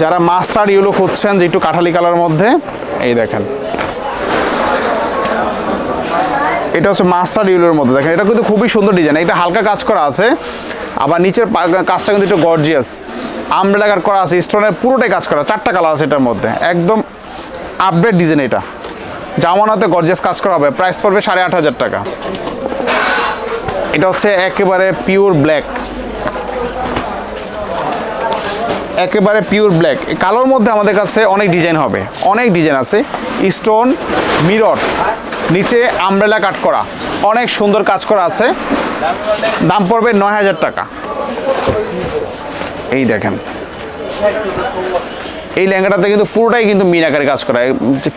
যারা master yellow খুঁজছেন যে একটু কাঠালি কালার মধ্যে, এই দেখেন। এটা হচ্ছে মাস্টার ইউলোর মধ্যে। দেখেন, এটা কিন্তু খুবই সুন্দর ডিজাইন এটা হালকা কাজ করা আছে, আবার নিচের কাজটা কিন্তু একটু গর্জিয়াস আমব্রেলা করা আছে, স্টোনের পুরোটাই কাজ করা, চারটা কালার আছে এটার মধ্যে। একদম আপডেট ডিজাইন এটা। জামানাতে গর্জিয়াস কাজ করা হবে প্রাইস পড়বে সাড়ে আট হাজার টাকা। এটা হচ্ছে একেবারে পিওর ব্ল্যাক একেবারে পিওর ব্ল্যাক কালোর মধ্যে আমাদের কাছে অনেক ডিজাইন হবে। অনেক ডিজাইন আছে। স্টোন মিরর নিচে আমব্রেলা কাট করা। অনেক সুন্দর কাজ করা আছে। দাম পড়বে নয় হাজার টাকা। এই দেখেন। এই লেহেঙ্গাটাতে কিন্তু পুরোটাই কিন্তু মিনাকারি কাজ করা।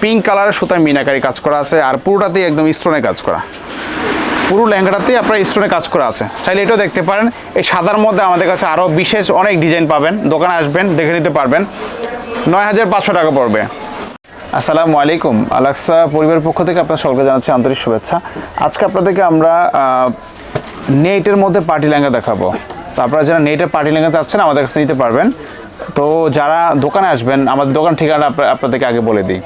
পিঙ্ক কালারের সুতায় মিনাকারি কাজ করা আছে। আর পুরোটাতেই একদম স্টোনে কাজ করা। পুরো লেহেঙ্গাটাতেই আপনার স্টোনে কাজ করা আছে। চাইলে এটাও দেখতে পারেন। এই সাদার মধ্যে আমাদের কাছে আরও বিশেষ অনেক ডিজাইন পাবেন। দোকানে আসবেন, দেখে নিতে পারবেন। নয় হাজার পাঁচশো টাকা পড়বে। আসসালামু আলাইকুম। আলাক্সা পরিবারের পক্ষ থেকে আপনার সকলকে জানাচ্ছি আন্তরিক শুভেচ্ছা। আজকে আপনাদেরকে আমরা নেটের মধ্যে পার্টি লেহেঙ্গা দেখাবো। তো আপনারা যারা নেটের পার্টি লেহেঙ্গা চাচ্ছেন, আমাদের কাছে নিতে পারবেন। তো যারা দোকানে আসবেন, আমাদের দোকান ঠিকানা আপনাদেরকে আগে বলে দিই।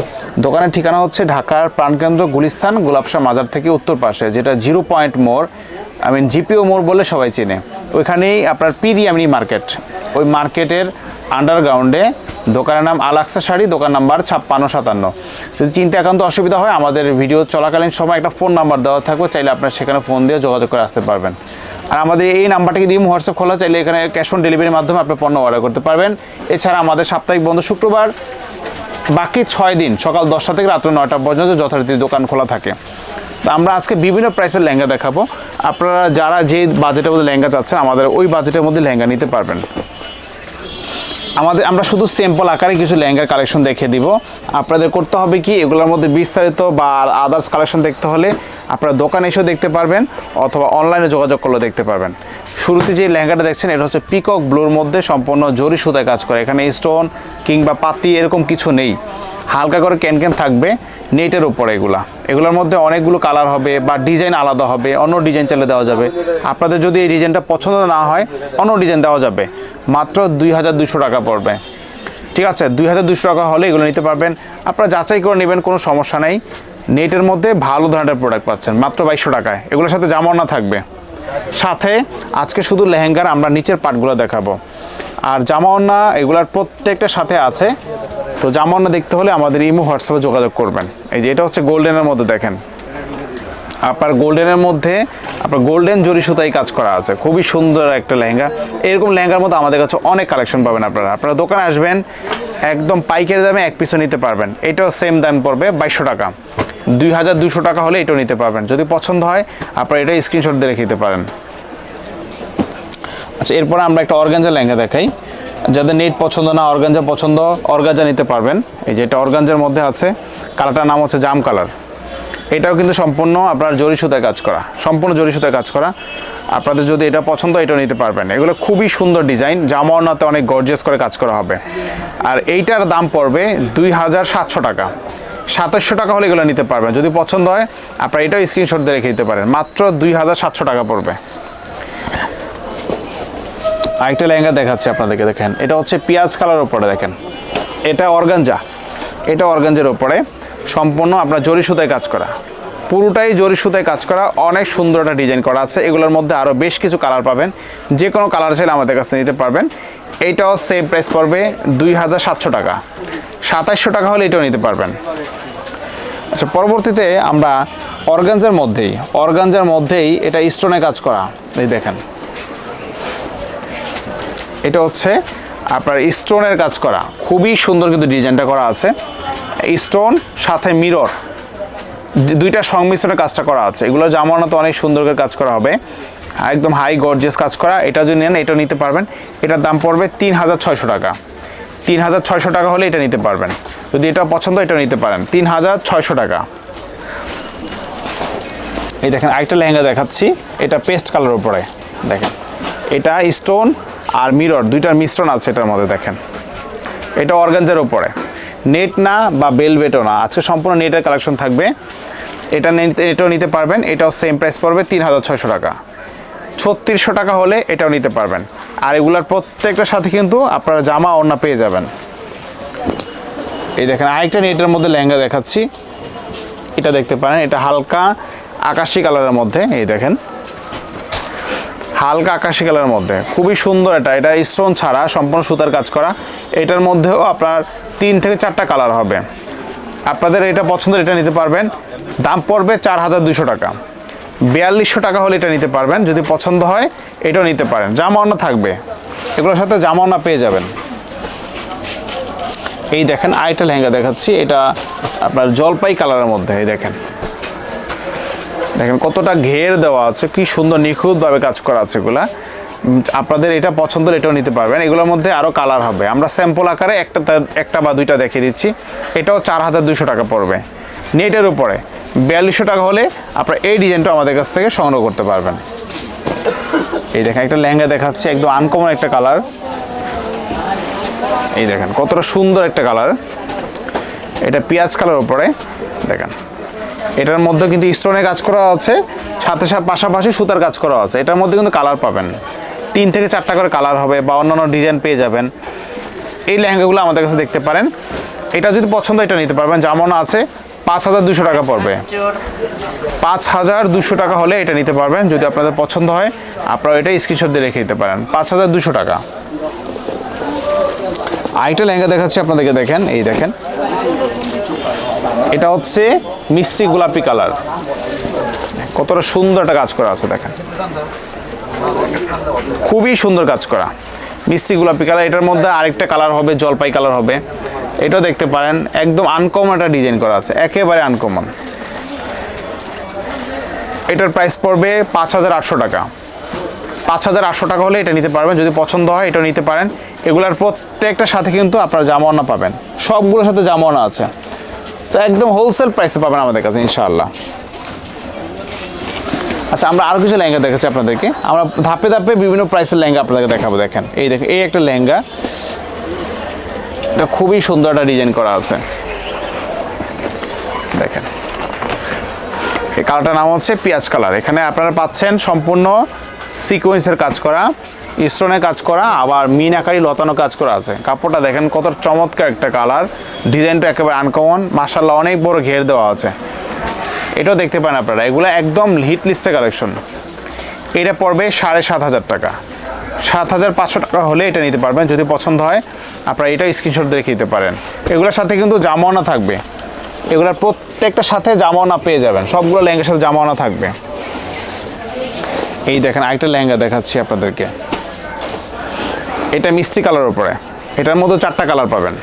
দোকানের ঠিকানা হচ্ছে ঢাকার প্রাণকেন্দ্র গুলিস্তান গোলাপশাহ মাজার থেকে উত্তর পাশে, যেটা জিরো পয়েন্ট মোড়, আই মিন জিপিও মোড় বলে সবাই চেনে। ওইখানেই আপনার পিরিয়ামিনি মার্কেট। ওই মার্কেটের আন্ডারগ্রাউন্ডে দোকানের নাম আলাক্সা শাড়ি, দোকান নাম্বার ছাপ্পান্ন সাতান্ন। যদি চিন্তা একান্ত অসুবিধা হয়, আমাদের ভিডিও চলাকালীন সময় একটা ফোন নাম্বার দেওয়া থাকবে, চাইলে আপনার সেখানে ফোন দিয়ে যোগাযোগ করে আসতে পারবেন। আর আমাদের এই নাম্বারটাকে দিয়ে হোয়াটসঅ্যাপ খোলা, চাইলে এখানে ক্যাশ অন ডেলিভারির মাধ্যমে আপনি পণ্য অর্ডার করতে পারবেন। এছাড়া আমাদের সাপ্তাহিক বন্ধ শুক্রবার, বাকি ছয় দিন, সকাল দশটা থেকে রাত্র নয়টা পর্যন্ত যথারীতি দোকান খোলা থাকে। তো আমরা আজকে বিভিন্ন প্রাইসের লেহেঙ্গা দেখাবো। আপনারা যারা যে বাজেটের মধ্যে লেহেঙ্গা চাচ্ছেন, আমাদের ওই বাজেটের মধ্যে লেহেঙ্গা নিতে পারবেন। আমাদের, আমরা শুধু স্যাম্পল আকারে কিছু লেহেঙ্গার কালেকশন দেখে দিব। আপনাদের করতে হবে কি, এগুলোর মধ্যে বিস্তারিত বা আদার্স কালেকশন দেখতে হলে আপনারা দোকানে এসেও দেখতে পারবেন, অথবা অনলাইনে যোগাযোগ করলেও দেখতে পারবেন। শুরুতে যে লেহেঙ্গাটা দেখছেন, এটা হচ্ছে পিকক ব্লুর মধ্যে সম্পূর্ণ জরি সুতায় কাজ করে। এখানে স্টোন কিংবা পাতি এরকম কিছু নেই। হালকা করে ক্যান ক্যান থাকবে নেটের উপরে এগুলা। এগুলোর মধ্যে অনেকগুলো কালার হবে বা ডিজাইন আলাদা হবে, অন্য ডিজাইন চালে দেওয়া যাবে। আপনাদের যদি এই ডিজাইনটা পছন্দ না হয়, অন্য ডিজাইন দেওয়া যাবে। মাত্র দুই হাজার দুশো টাকা পড়বে। ঠিক আছে, দুই হাজার দুশো টাকা হলে এগুলো নিতে পারবেন। আপনারা যাচাই করে নেবেন, কোনো সমস্যা নেই। নেটের মধ্যে ভালো ধরনের প্রোডাক্ট পাচ্ছেন, মাত্র বাইশশো টাকায়। এগুলোর সাথে জামানা থাকবে। সাথে আজকে শুধু লেহেঙ্গার, আমরা নিচের পার্টগুলো দেখাবো। আর জামাওনা এগুলার প্রত্যেকটা সাথে আছে। তো জামাওনা দেখতে হলে আমাদের ইমো, হোয়াটসঅ্যাপে যোগাযোগ করবেন। এই যে, এটা হচ্ছে গোল্ডেনের মধ্যে দেখেন। আপনার গোল্ডেনের মধ্যে আপনার গোল্ডেন জরি সুতাই কাজ করা আছে। খুবই সুন্দর একটা লেহেঙ্গা। এরকম লেহেঙ্গার মধ্যে আমাদের কাছে অনেক কালেকশন পাবেন আপনারা। আপনারা দোকানে আসবেন, একদম পাইকারি দামে এক পিসও নিতে পারবেন। এটাও সেম দাম পড়বে বাইশশো টাকা। দুই হাজার দুশো টাকা হলে এটাও নিতে পারবেন। যদি পছন্দ হয়, আপনারা এটা স্ক্রিনশট দিয়ে রেখে দিতে পারেন। আচ্ছা এরপরে আমরা একটা অর্গানজা লেহেঙ্গা দেখাই। যাদের নেট পছন্দ না, অর্গানজা পছন্দ অর্গানজা নিতে পারবেন। এই যে এটা অর্গানজার মধ্যে আছে। কালারটার নাম হচ্ছে জাম কালার। এটাও কিন্তু সম্পূর্ণ আপনার জরি কাজ করা। সম্পূর্ণ জরি সুতায় কাজ করা। আপনাদের যদি এটা পছন্দ এটাও নিতে পারবেন। এগুলো খুবই সুন্দর ডিজাইন। জামাওনাতে অনেক গর্জিয়াস করে কাজ করা হবে। আর এইটার দাম পড়বে দুই হাজার সাতশো টাকা। সাতাশশো টাকা হলে এগুলো নিতে পারবেন। যদি পছন্দ হয়, আপনারা এটাও স্ক্রিনশট দিয়ে রেখে দিতে পারেন। মাত্র দুই হাজার সাতশো টাকা পড়বে। আরেকটা লেহেঙ্গা দেখাচ্ছি আপনাদেরকে, দেখেন। এটা হচ্ছে পেঁয়াজ কালার উপরে দেখেন। এটা অর্গানজা। এটা অর্গানজার উপরে সম্পূর্ণ আপনার জরি সুতায় কাজ করা। পুরোটাই জরি সুতায় কাজ করা, অনেক সুন্দর একটা ডিজাইন করা আছে। এগুলোর মধ্যে আরও বেশ কিছু কালার পাবেন। যে কোনো কালার চাইলে আমাদের কাছে নিতে পারবেন। এইটাও সেম প্রাইস পড়বে দুই হাজার সাতশো টাকা। সাতাশশো টাকা হলে এটাও নিতে পারবেন। আচ্ছা পরবর্তীতে আমরা অর্গানজার মধ্যেই অর্গানজার মধ্যেই এটা স্টোনে কাজ করা। এই দেখেন। এটা হচ্ছে আপনার স্টোনের কাজ করা। খুবই সুন্দর কিন্তু ডিজাইনটা করা আছে। স্টোন, সাথে মিরর। দুইটা সংমিশ্রণে কাজটা করা আছে। এগুলো জামানো তো অনেক সুন্দর করে কাজ করা হবে। একদম হাই গর্জিয়াস কাজ করা। এটা যদি নেন এটা নিতে পারবেন। এটার দাম পড়বে তিন হাজার ছয়শো টাকা। তিন হাজার ছয়শো টাকা হলে এটা নিতে পারবেন। যদি এটা পছন্দ এটা নিতে পারেন। তিন হাজার ছয়শো টাকা। এই দেখেন, আরেকটা লেহেঙ্গা দেখাচ্ছি। এটা পেস্ট কালার উপরে। দেখেন। এটা স্টোন আর মিরর, দুইটার মিশ্রণ আছে এটার মধ্যে দেখেন। এটা অর্গানজার উপরে। নেট না বা বেলভেটও না। আজকে সম্পূর্ণ নেটের কালেকশন থাকবে। এটা এটাও নিতে পারবেন। এটাও সেম প্রাইস পড়বে তিন হাজার ছয়শো টাকা। ছত্রিশশো টাকা হলে এটাও নিতে পারবেন। আর এগুলার প্রত্যেকটার সাথে কিন্তু আপনারা জামা ওড়না পেয়ে যাবেন। এই দেখেন, আরেকটা নেটের মধ্যে লেহেঙ্গা দেখাচ্ছি। এটা দেখতে পারেন, এটা হালকা আকাশি কালারের মধ্যে, এই দেখেন। হালকা আকাশি কালারের মধ্যে। খুবই সুন্দর এটা। এটা স্টোন ছাড়া সম্পূর্ণ সুতার কাজ করা। এটার মধ্যেও আপনার তিন থেকে চারটা কালার হবে। আপনাদের এটা পছন্দের এটা নিতে পারবেন। দাম পড়বে চার হাজার দুশো টাকা। বিয়াল্লিশশো টাকা হলে এটা নিতে পারবেন। যদি পছন্দ হয়, এটাও নিতে পারেন। জামাওনা থাকবে। এগুলোর সাথে জামাওনা পেয়ে যাবেন। এই দেখেন আরেকটা লেহেঙ্গা দেখাচ্ছি। এটা আপনার জলপাই কালারের মধ্যে, এই দেখেন। দেখেন কতটা ঘের দেওয়া আছে, কি সুন্দর নিখুঁতভাবে কাজ করা আছে এগুলা। আপনাদের এটা পছন্দ এটাও নিতে পারবেন। এগুলোর মধ্যে আরও কালার হবে। আমরা স্যাম্পল আকারে একটা একটা বা দুইটা দেখিয়ে দিচ্ছি। এটাও চার হাজার দুশো টাকা পড়বে। নেটের উপরে। বিয়াল্লিশশো টাকা হলে আপনারা এই ডিজাইনটা আমাদের কাছ থেকে সংগ্রহ করতে পারবেন। এই দেখেন, একটা লেহেঙ্গা দেখাচ্ছি, একদম আনকমন একটা কালার এই দেখেন, কতটা সুন্দর একটা কালার এটা পেঁয়াজ কালার উপরে। দেখেন। এটার মধ্যে কিন্তু স্টোনে কাজ করা আছে, সাথে সাথে পাশাপাশি সুতার কাজ করা আছে। এটার মধ্যে কিন্তু কালার পাবেন। তিন থেকে চারটা করে কালার হবে বা অন্যান্য ডিজাইন পেয়ে যাবেন। এই লেহেঙ্গাগুলো আমাদের কাছে দেখতে পারেন। এটা যদি পছন্দ এটা নিতে পারবেন। যেমন আছে, পাঁচ হাজার দুশো টাকা পড়বে। পাঁচ হাজার দুশো টাকা হলে এটা নিতে পারবেন। যদি আপনাদের পছন্দ হয়, আপনারা এটা স্ক্রিনশট দিয়ে রেখে দিতে পারেন। পাঁচ হাজার দুশো টাকা। আরেকটা লেহেঙ্গা দেখাচ্ছি আপনাদেরকে, দেখেন। এই দেখেন। এটা হচ্ছে মিষ্টি গোলাপি কালার। কতটা সুন্দর একটা কাজ করা আছে, দেখেন। খুবই সুন্দর কাজ করা। মিষ্টি গোলাপি কালার, এটার মধ্যে আরেকটা কালার হবে, জলপাই কালার হবে। এটাও দেখতে পারেন, একদম আনকমন একটা ডিজাইন করা আছে, একেবারে আনকমন। এটার প্রাইস পড়বে পাঁচ হাজার আটশো টাকা। পাঁচ হাজার আটশো টাকা হলে এটা নিতে পারবেন, যদি পছন্দ হয় এটা নিতে পারেন। এগুলার প্রত্যেকটার সাথে কিন্তু আপনারা জামাওনা পাবেন। সবগুলোর সাথে জামাওনা আছে। তো একদম হোলসেল প্রাইসে পাবেন আমাদের কাছে, ইনশাআল্লাহ। আচ্ছা আমরা আরও কিছু লেহেঙ্গা দেখেছি আপনাদেরকে। আমরা ধাপে ধাপে বিভিন্ন প্রাইসের লেহেঙ্গা আপনাদেরকে দেখাবো, দেখেন। এই দেখেন, এই একটা লেহেঙ্গা। এটা খুবই সুন্দর একটা ডিজাইন করা আছে। দেখেন। এই কালারটার নাম হচ্ছে পেঁয়াজ কালার এখানে আপনারা পাচ্ছেন সম্পূর্ণ সিকোয়েন্সের কাজ করা। স্টোনের কাজ করা, আবার মিন আকারি লতানো কাজ করা আছে। কাপড়টা দেখেন কত চমৎকার একটা কালার। ডিজাইনটা একেবারে আনকমন মার্শাল্লাহ অনেক বড় ঘের দেওয়া আছে। এটাও দেখতে পান আপনারা। এগুলো একদম হিট লিস্টে কালেকশন। এটা পড়বে সাড়ে সাত হাজার টাকা। সাত হাজার পাঁচশো টাকা হলে এটা নিতে পারবেন। যদি পছন্দ হয়, আপনারা এটা স্ক্রিনশট রেখে দিতে পারেন। এগুলোর সাথে কিন্তু জামাওনা থাকবে। এগুলোর প্রত্যেকটার সাথে জামাওনা পেয়ে যাবেন। সবগুলো লেহেঙ্গার সাথে জামাওনা থাকবে। এই দেখেন আরেকটা লেহেঙ্গা দেখাচ্ছি আপনাদেরকে। এটা মিষ্টি কালার উপরে। এটার মধ্যে চারটা কালার পাবেন।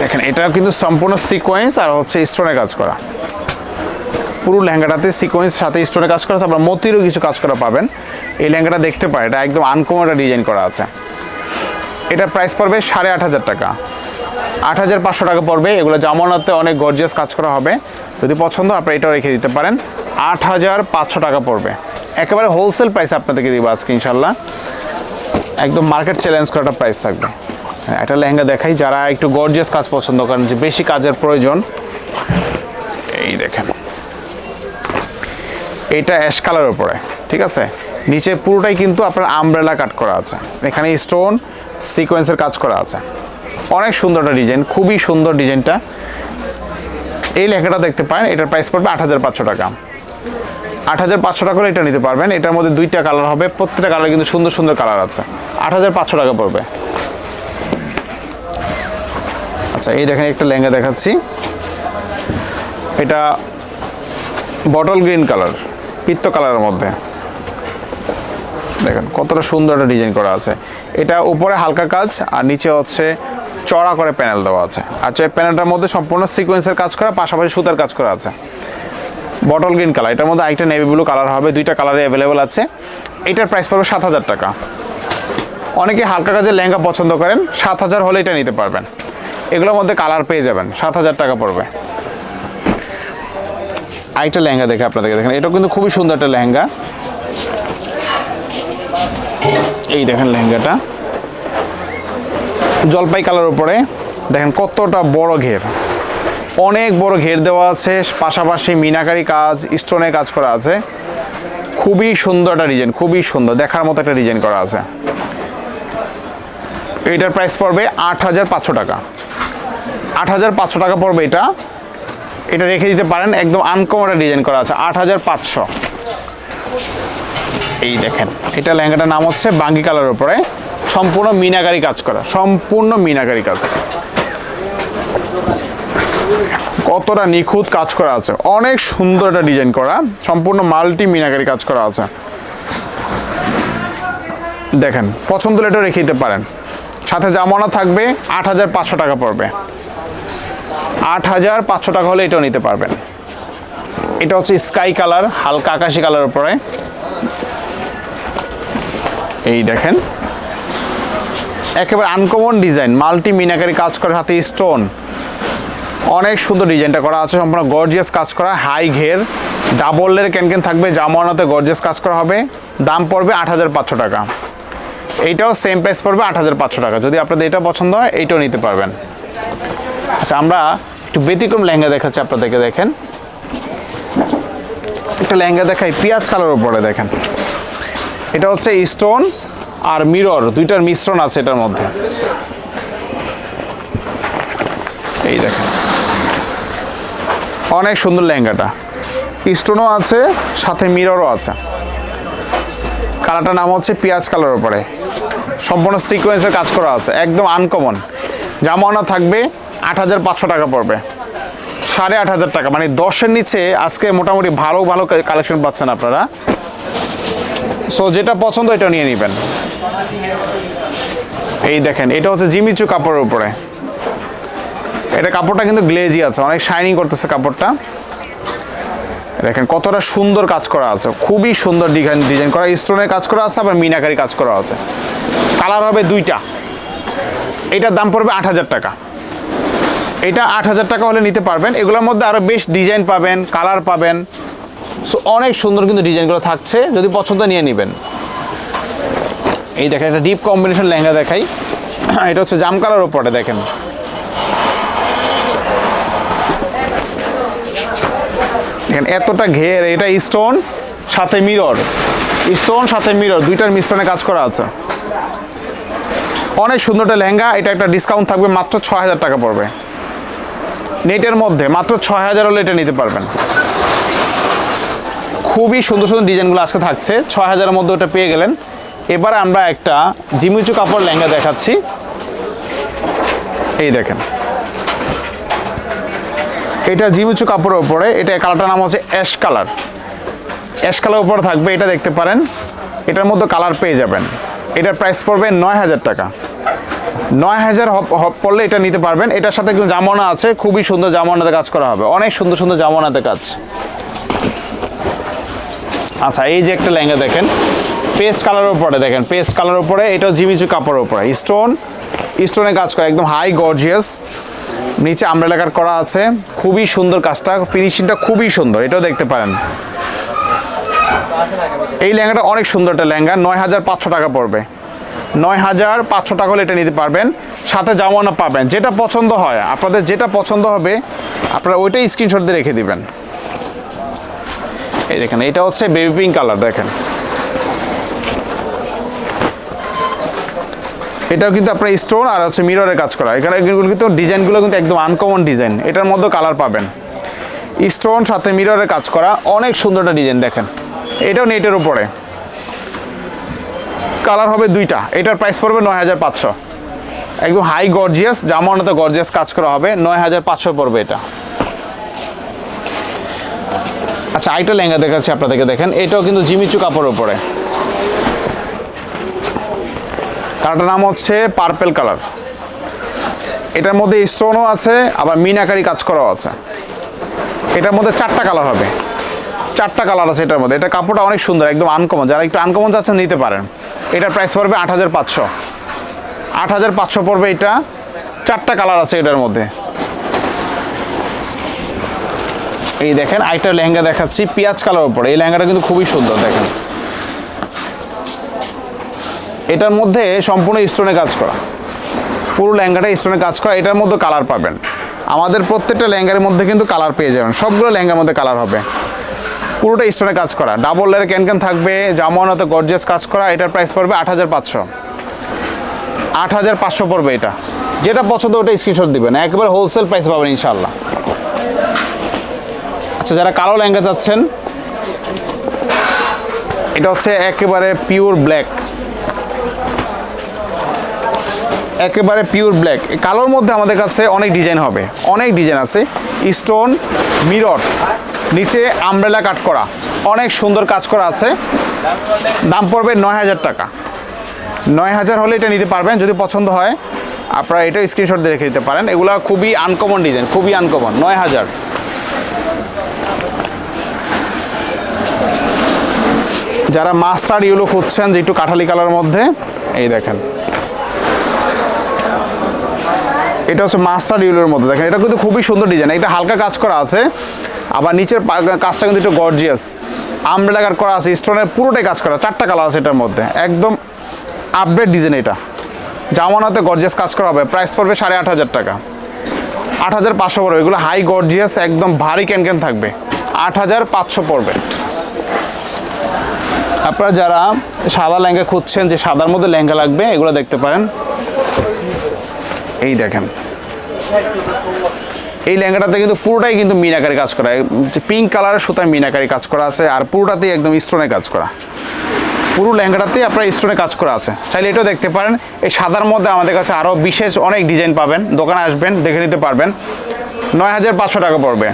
দেখেন এটা কিন্তু সম্পূর্ণ সিকোয়েন্স আর হচ্ছে স্টোনে কাজ করা। পুরো লেহেঙ্গাটাতে সিকোয়েন্স সাথে স্টোনে কাজ করা আপনার মতিরও কিছু কাজ করা পাবেন। এই লেহেঙ্গাটা দেখতে পারেন, এটা একদম আনকমন একটা ডিজাইন করা আছে। এটার প্রাইস পড়বে সাড়ে আট হাজার টাকা। আট হাজার পাঁচশো টাকা পড়বে। এগুলো জামানাতে অনেক গর্জিয়াস কাজ করা হবে। যদি পছন্দ আপনি এটাও রেখে দিতে পারেন। আট হাজার পাঁচশো টাকা পড়বে। একেবারে হোলসেল প্রাইস আপনাদেরকে দিব আজকে ইনশাল্লাহ একদম মার্কেট চ্যালেঞ্জ করাটা প্রাইস থাকবে। একটা লেহেঙ্গা দেখাই, যারা একটু গর্জিয়াস কাজ পছন্দ করেন, যে বেশি কাজের প্রয়োজন। এই দেখেন। এটা অ্যাশ কালার উপরে, ঠিক আছে? নিচে পুরোটাই কিন্তু আপনার আমব্রেলা কাট করা আছে। এখানে স্টোন সিকোয়েন্সের কাজ করা আছে। অনেক সুন্দর একটা ডিজাইন খুবই সুন্দর ডিজাইনটা এই লেখাটা দেখতে পারেন, এটার প্রাইস পড়বে আট হাজার পাঁচশো টাকা। আট হাজার পাঁচশো টাকা করে এটা নিতে পারবেন। এটার মধ্যে দুইটা কালার হবে। প্রত্যেকটা কালার কিন্তু সুন্দর সুন্দর কালার আছে। আট হাজার পাঁচশো টাকা পড়বে। আচ্ছা এই দেখেন একটা লেহেঙ্গা দেখাচ্ছি। এটা বটল গ্রিন কালার পিত্ত কালারের মধ্যে। দেখেন কতটা সুন্দর একটা ডিজাইন করা আছে। এটা উপরে হালকা কাজ, আর নিচে হচ্ছে চড়া করে প্যানেল দেওয়া আছে। আচ্ছা এই প্যানেলটার মধ্যে সম্পূর্ণ সিকোয়েন্সের কাজ করা, পাশাপাশি সুতার কাজ করা আছে। বটল গ্রিন কালার এটার মধ্যে আরেকটা নেভি ব্লু কালার হবে, দুইটা কালারে অ্যাভেলেবেল আছে। এটার প্রাইস পড়বে সাত হাজার টাকা। অনেকে হালকা কাজের লেহেঙ্গা পছন্দ করেন, সাত হাজার হলে এটা নিতে পারবেন। এগুলোর মধ্যে কালার পেয়ে যাবেন, সাত হাজার টাকা পড়বে। আরেকটা লেহেঙ্গা দেখে আপনাদেরকে দেখেন এটা কিন্তু খুবই সুন্দর একটা লেহেঙ্গা। এই দেখেন লেহেঙ্গাটা। জলপাই কালার উপরে। দেখেন কতটা বড় ঘের। অনেক বড় ঘের দেওয়া আছে, পাশাপাশি মিনাকারি কাজ স্টোনের কাজ করা আছে। খুবই সুন্দর একটা ডিজাইন খুবই সুন্দর, দেখার মতো একটা ডিজাইন করা আছে। এটার প্রাইস পড়বে আট হাজার পাঁচশো টাকা। আট হাজার পাঁচশো টাকা পড়বে এটা। এটা রেখে দিতে পারেন, একদম আনকমন ডিজাইন করা আছে, আট হাজার পাঁচশো। এই দেখেন, এটা লেহেঙ্গাটার নাম হচ্ছে বাঙ্গি কালার উপরে। সম্পূর্ণ মিনাকারি কাজ করা, সম্পূর্ণ মিনাকারি কাজ। কতটা নিখুঁত কাজ করা আছে। অনেক সুন্দর একটা ডিজাইন করা। সম্পূর্ণ মাল্টি মিনাকারি কাজ করা আছে। দেখেন, পছন্দ এটা রেখে দিতে পারেন। সাথে জামানা থাকবে, আট হাজার পাঁচশো টাকা পড়বে। আট হাজার পাঁচশো টাকা হলে এটাও নিতে পারবেন। এটা হচ্ছে স্কাই কালার, হালকা আকাশি কালার উপরে। এই দেখেন। একেবারে আনকমন ডিজাইন মাল্টি মিনাকারি কাজ করার হাতে স্টোন অনেক সুন্দর ডিজাইনটা করা আছে, সম্পূর্ণ গর্জিয়াস কাজ করা হাই ঘের ডাবলের ক্যান ক্যান থাকবে জামানাতে গর্জিয়াস কাজ করা হবে, দাম পড়বে আট হাজার পাঁচশো টাকা। এইটাও সেম প্রাইস পড়বে আট হাজার পাঁচশো টাকা, যদি আপনাদের এটা পছন্দ হয়, এইটাও নিতে পারবেন। আচ্ছা আমরা একটু ব্যতিক্রম লেহেঙ্গা দেখাচ্ছি আপনাদেরকে, দেখেন। একটা লেহেঙ্গা দেখাই, পেঁয়াজ কালার উপরে দেখেন। এটা হচ্ছে স্টোন আর মিরর দুইটার মিশ্রণ আছে এটার মধ্যে। এই দেখেন। অনেক সুন্দর লেহেঙ্গাটা। স্টোনও আছে, সাথে মিররও আছে। কালারটার নাম হচ্ছে পেঁয়াজ কালার উপরে। সম্পূর্ণ সিকোয়েন্সের কাজ করা আছে, একদম আনকমন জামানা থাকবে আট হাজার পাঁচশো টাকা পড়বে। সাড়ে আট হাজার টাকা মানে দশের নিচে আজকে মোটামুটি ভালো ভালো কালেকশন পাচ্ছেন আপনারা। সো যেটা পছন্দ, এটা নিয়ে নেবেন। এই দেখেন, এটা হচ্ছে জিমিচু কাপড়ের উপরে। এটা কাপড়টা কিন্তু গ্লেজি আছে, অনেক শাইনিং করতেছে কাপড়টা। দেখেন কতটা সুন্দর কাজ করা আছে, খুবই সুন্দর ডিজাইন ডিজাইন করা স্টোনের কাজ করা আছে, আবার মিনাকারি কাজ করা আছে। কালার হবে দুইটা। এটার দাম পড়বে আট হাজার টাকা। এটা আট হাজার টাকা হলে নিতে পারবেন। এগুলোর মধ্যে আরও বেশ ডিজাইন পাবেন কালার পাবেন। সো অনেক সুন্দর কিন্তু ডিজাইনগুলো থাকছে, যদি পছন্দ নিয়ে নেবেন। এই দেখেন, একটা ডিপ কম্বিনেশন লেহেঙ্গা দেখাই। এটা হচ্ছে জাম কালার ওপরে, দেখেন। দেখেন, এতটা ঘের, এটা স্টোন সাথে মিরর স্টোন সাথে মিরর দুইটার মিশ্রণে কাজ করা আছে। অনেক সুন্দর একটা লেহেঙ্গা, এটা একটা ডিসকাউন্ট থাকবে, মাত্র ছ হাজার টাকা পড়বে। নেটের মধ্যে, মাত্র ছয় হাজার হলে এটা নিতে পারবেন। খুবই সুন্দর সুন্দর ডিজাইনগুলো আজকে থাকছে, ছয় হাজারের মধ্যে ওটা পেয়ে গেলেন। এবার আমরা একটা জিমিচু কাপড় লেহেঙ্গা দেখাচ্ছি। এই দেখেন। এটা জিমিচু কাপড়ের উপরে, এটা কালারটার নাম হচ্ছে অ্যাশ কালার। অ্যাশ কালার উপরে থাকবে, এটা দেখতে পারেন, এটার মধ্যে কালার পেয়ে যাবেন। এটার প্রাইস পড়বে নয় হাজার টাকা। নয় হাজার হপ পড়লে এটা নিতে পারবেন। এটার সাথে কিন্তু জামানা আছে, খুবই সুন্দর জামানাতে কাজ করা হবে। অনেক সুন্দর সুন্দর জামানাতে কাজ। আচ্ছা এই যে একটা লেহেঙ্গা দেখেন, পেস্ট কালারের উপরে দেখেন, পেস্ট কালার উপরে, এটাও জিমিচু কাপড়ের উপরে। স্টোন স্টোনে কাজ করা, একদম হাই গর্জিয়াস নিচে আমরা এলাকার করা আছে। খুবই সুন্দর কাজটা ফিনিশিংটা খুবই সুন্দর, এটাও দেখতে পারেন। এই লেহেঙ্গাটা অনেক সুন্দর একটা লেহেঙ্গা, নয় হাজার পাঁচশো টাকা পড়বে। নয় হাজার পাঁচশো টাকা হলে এটা নিতে পারবেন, সাথে জামানা পাবেন, যেটা পছন্দ হয়, আপনাদের যেটা পছন্দ হবে, আপনারা ওইটাই স্ক্রিনশট দিয়ে রেখে দিবেন। এই দেখেন, এটা হচ্ছে বেবি পিঙ্ক কালার দেখেন। এটাও কিন্তু আপনার স্টোন আর হচ্ছে মিররের কাজ করা। এখানে কিন্তু ডিজাইনগুলো কিন্তু একদম আনকমন ডিজাইন এটার মধ্যে কালার পাবেন। স্টোন সাথে মিররের কাজ করা, অনেক সুন্দর একটা ডিজাইন দেখেন। এটাও নেটের উপরে। কালার হবে দুইটা। এটার প্রাইস পড়বে নয় হাজার পাঁচশো। একদম হাই গর্জিয়াস জামানোতে গর্জিয়াস কাজ করা হবে, নয় হাজার পাঁচশো পড়বে এটা। আচ্ছা আইটা লেহেঙ্গা দেখাচ্ছি আপনাদেরকে দেখেন। এটাও কিন্তু জিমিচু কাপড়ের উপরে। কালারটার নাম হচ্ছে পার্পেল কালার এটার মধ্যে স্টোনও আছে, আবার মিনাকারি কাজ করাও আছে। এটার মধ্যে চারটা কালার হবে। চারটা কালার আছে এটার মধ্যে। এটা কাপড়টা অনেক সুন্দর, একদম আনকমন যারা একটু আনকমন চাচ্ছেন নিতে পারেন। এটার প্রাইস পড়বে আট হাজার পাঁচশো। আট হাজার পাঁচশো পড়বে এটা। চারটা কালার আছে এটার মধ্যে। এই দেখেন আইটার লেহেঙ্গা দেখাচ্ছি, পেঁয়াজ কালার উপরে। এই লেহেঙ্গাটা কিন্তু খুবই সুন্দর, দেখেন। এটার মধ্যে সম্পূর্ণ স্টোনে কাজ করা। পুরো লেহেঙ্গাটা স্টোনে কাজ করা, এটার মধ্যে কালার পাবেন। আমাদের প্রত্যেকটা লেহেঙ্গার মধ্যে কিন্তু কালার পেয়ে যাবেন, সবগুলো লেহেঙ্গার মধ্যে কালার হবে। পুরোটা স্টোনে কাজ করা। ডাবল লেয়ার ক্যান ক্যান থাকবে জামানতে গর্জিয়াস কাজ করা, এটার প্রাইস পড়বে আট হাজার পাঁচশো। আট হাজার পাঁচশো পড়বে এটা। যেটা পছন্দ ওটা স্ক্রিনশট দিবেন, একবারে হোলসেল প্রাইস পাবেন ইনশাল্লাহ আচ্ছা যারা কালো লেহেঙ্গা চাচ্ছেন, এটা হচ্ছে একেবারে পিওর ব্ল্যাক একেবারে পিওর ব্ল্যাক কালোর মধ্যে আমাদের কাছে অনেক ডিজাইন হবে। অনেক ডিজাইন আছে। স্টোন মিরর নিচে আমব্রেলা কাট করা। অনেক সুন্দর কাজ করা আছে। দাম পড়বে নয় হাজার টাকা। নয় হাজার হলে এটা নিতে পারবেন, যদি পছন্দ হয়। আপনারা এটা স্ক্রিনশট দিয়ে রেখে দিতে পারেন। এগুলো খুবই আনকমন ডিজাইন খুবই আনকমন নয় হাজার। যারা মাস্টার ইউলো খুঁজছেন যে একটু কাঠালি কালার মধ্যে, এই দেখেন। এটা হচ্ছে মাস্টার ইউলোর মধ্যে। দেখেন, এটা কিন্তু খুবই সুন্দর ডিজাইন এটা হালকা কাজ করা আছে, আবার নিচের কাজটা কিন্তু একটু গর্জিয়াস আমব্রেলা কাট করা আছে স্টোনের পুরোটাই কাজ করা চারটা কালার আছে এটার মধ্যে। একদম আপডেট ডিজাইন এটা। জামানাতে গর্জিয়াস কাজ করা হবে প্রাইস পড়বে সাড়ে আট হাজার টাকা। আট হাজার পাঁচশো পড়বে, এগুলো হাই গর্জিয়াস একদম ভারী ক্যান ক্যান থাকবে। আট হাজার পাঁচশো পড়বে। আপনারা যারা সাদা লেহেঙ্গা খুঁজছেন, যে সাদার মধ্যে লেহেঙ্গা লাগবে, এগুলো দেখতে পারেন। এই দেখেন। এই লেহেঙ্গাটাতে কিন্তু পুরোটাই কিন্তু মিনাকারি কাজ করা। পিঙ্ক কালারের সুতায় মিনাকারি কাজ করা আছে, আর পুরোটাতেই একদম স্টোনে কাজ করা। পুরো লেহেঙ্গাটাতেই আপনার স্টোনে কাজ করা আছে। চাইলে এটাও দেখতে পারেন। এই সাদার মধ্যে আমাদের কাছে আরও বিশেষ অনেক ডিজাইন পাবেন। দোকানে আসবেন, দেখে নিতে পারবেন। নয় হাজার পাঁচশো টাকা পড়বে।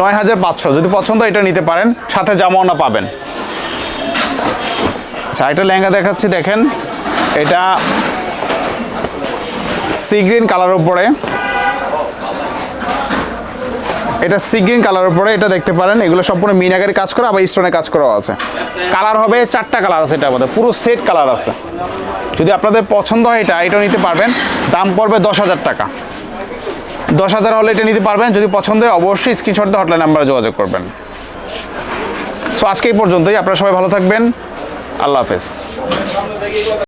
নয় হাজার পাঁচশো, যদি পছন্দ এটা নিতে পারেন। সাথে জামাওনা পাবেন। আচ্ছা এটা লেহেঙ্গা দেখাচ্ছি, দেখেন। এটা সি গ্রিন কালার উপরে। এটা সি গ্রিন কালার উপরে, এটা দেখতে পারেন, এগুলো সম্পূর্ণ মিনাকারি কাজ করা, আবার স্টোনে কাজ করা আছে। কালার হবে চারটা কালার আছে এটা আমাদের পুরো সেট কালার আছে। যদি আপনাদের পছন্দ হয় এটা, এটাও নিতে পারবেন। দাম পড়বে দশ হাজার টাকা। দশ হাজার হলে এটা নিতে পারবেন, যদি পছন্দ হয় অবশ্যই স্ক্রিনশট দিয়ে হটলাইন নাম্বারে যোগাযোগ করবেন। সো আজকে এই পর্যন্তই, আপনারা সবাই ভালো থাকবেন। আল্লাহ হাফেজ।